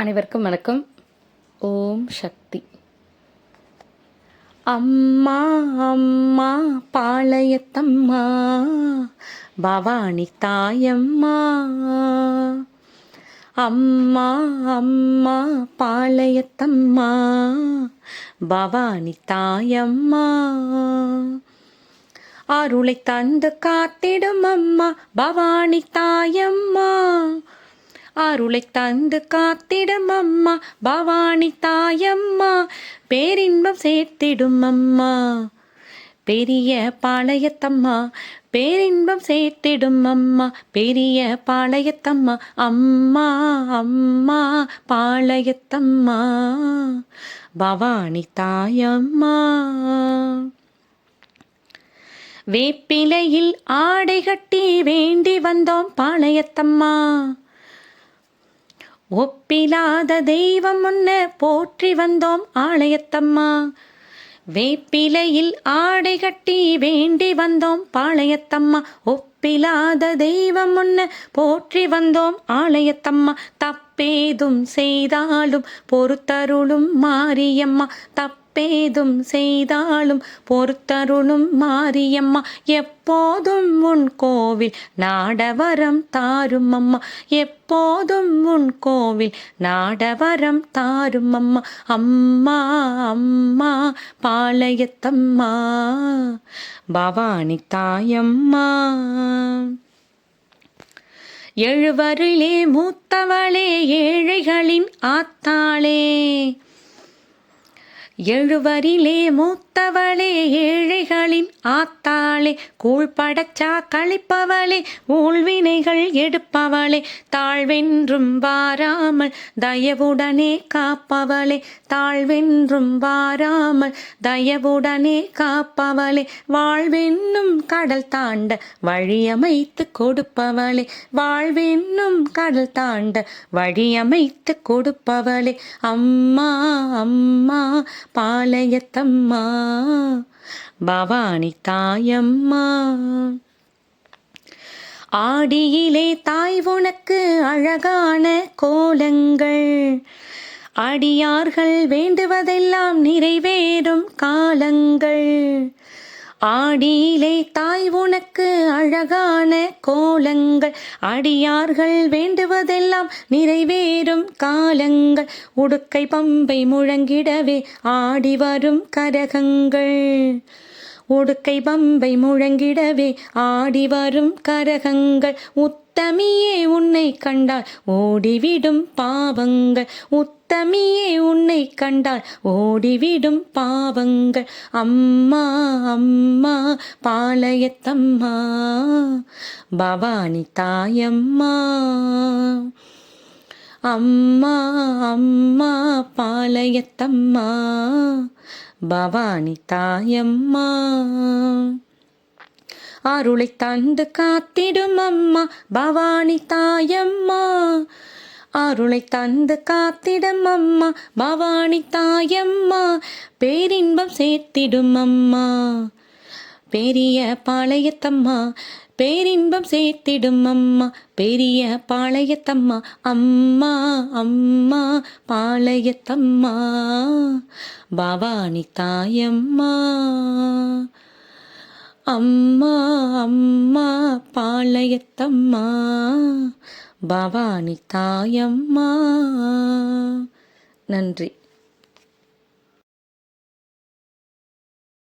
அனைவருக்கும் வணக்கம். ஓம் சக்தி. அம்மா அம்மா பாளையத்தம்மா பவானி தாயம்மா. அம்மா அம்மா பாளையத்தம்மா பவானி தாயம்மா. அருளை தந்து காத்திடும் அம்மா பவானி தாயம்மா. அருளை தந்து காத்திடும் அம்மா பவானி தாயம்மா பேரின்பம் சேர்த்திடும் அம்மா பெரிய பாளையத்தம்மா பேரின்பம் சேர்த்திடும் அம்மா பெரிய பாளையத்தம்மா அம்மா அம்மா பாளையத்தம்மா. பவானி தாயம்மா. வேப்பிலையில் ஆடை கட்டி வேண்டி வந்தோம் பாளையத்தம்மா. ஒப்பிலாத தெய்வம் முன்ன போற்றி வந்தோம் ஆலயத்தம்மா. வேப்பிலையில் ஆடை கட்டி வேண்டி வந்தோம் பாளையத்தம்மா. ஒப்பிலாத தெய்வம் முன்ன போற்றி வந்தோம் ஆலயத்தம்மா. தப்பேதும் செய்தாலும் பொறுத்தருளும் மாரியம்மா. தப் தப்பேதும் செய்தாலும் பொறுத்தருளும் மாரியம்மா. எப்போதும் உன் கோவில் நாடவரம் தாரும் அம்மா எப்போதும் உன் கோவில் நாடவரம் தாரும் அம்மா அம்மா அம்மா பாளையத்தம்மா பவானி தாயம்மா. எழுவரிலே மூத்தவளே ஏழைகளின் ஆத்தாளே. எழுவரிலே மூத்தவளே ஏழைகளின் ஆத்தாளே கூழ் படைச்சா கழிப்பவளே ஊழ்வினைகள் எடுப்பவளே தாழ்வென்றும் வாராமல் தயவுடனே காப்பவளே தாழ்வென்றும் வாராமல் தயவுடனே காப்பவளே வாழ்வென்னும் கடல் தாண்ட வழியமைத்து கொடுப்பவளே வாழ்வென்னும் கடல் தாண்ட வழியமைத்து கொடுப்பவளே. அம்மா அம்மா பாளையத்தம்மா. பவானி தாயம்மா. ஆடியிலே தாய் உனக்கு அழகான கோலங்கள். அடியார்கள் வேண்டுவதெல்லாம் நிறைவேறும் காலங்கள். ஆடியிலே தாய் உனக்கு அழகான கோலங்கள். அடியார்கள் வேண்டுவதெல்லாம் நிறைவேறும் காலங்கள். உடுக்கை பம்பை முழங்கிடவே ஆடி வரும் கரகங்கள். உடுக்கை பம்பை முழங்கிடவே ஆடி வரும் கரகங்கள். உத் உத்தமியே உன்னை கண்டால் ஓடிவிடும் பாவங்கள். உத்தமியே உன்னை கண்டால் ஓடிவிடும் பாவங்கள். அம்மா அம்மா பாளையத்தம்மா பவானி தாயம்மா. அம்மா அம்மா பாளையத்தம்மா பவானி தாயம்மா. அருளை தந்து காத்திடும் அம்மா பவானி தாயம்மா. அருளை தந்து காத்திடும் அம்மா பவானி தாயம்மா. பேரின்பம் சேர்த்திடும் அம்மா. பெரிய பாளையத்தம்மா பேரின்பம் சேர்த்திடும் அம்மா. பெரிய பாளையத்தம்மா அம்மா அம்மா பாளையத்தம்மா. பவானி தாயம்மா. அம்மா அம்மா பாளையத்தம்மா பவானி தாயம்மா. நன்றி.